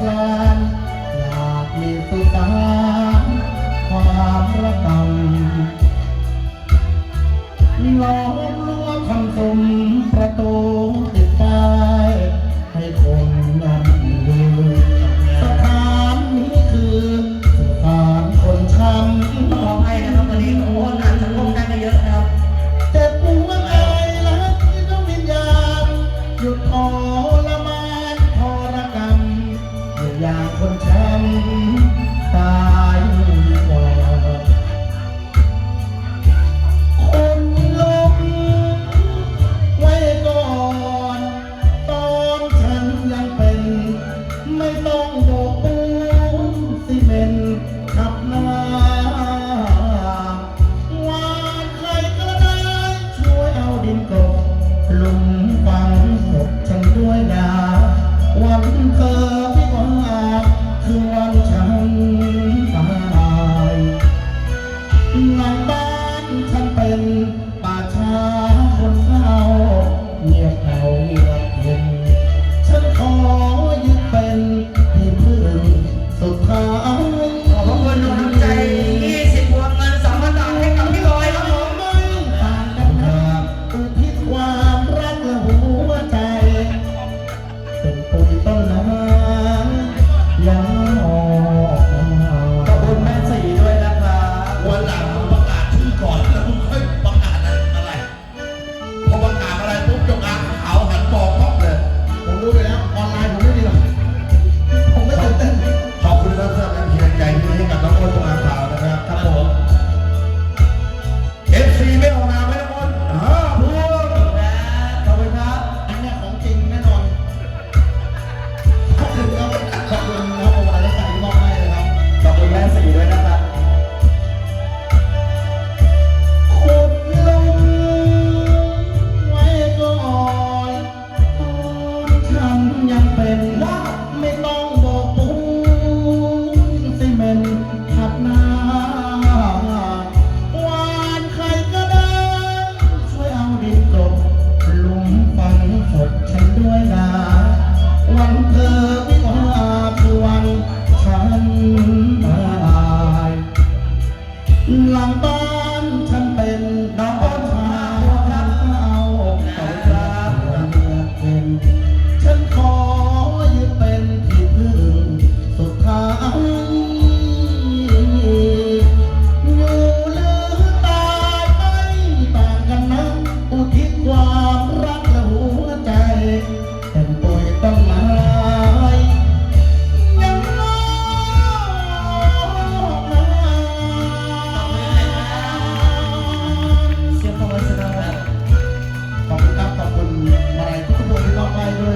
กลานอยากมีตัว อย่างคนฉันตายก่อนคนลงไว้ก่อน ตอนฉันยังเป็น ไม่ต้องโบกปูนซีเมนต์ขับนาวานใครก็ได้ช่วยเอาดินกลบลุม ฉันเป็นป่าช้าคนเศร้าเงียบ รักไม่ต้องบอกปุ้งสิเมนขัดหน้าวานใครก็ได้ช่วยเอาดินกลบลุมฝังศพฉันด้วยนะวันเธอ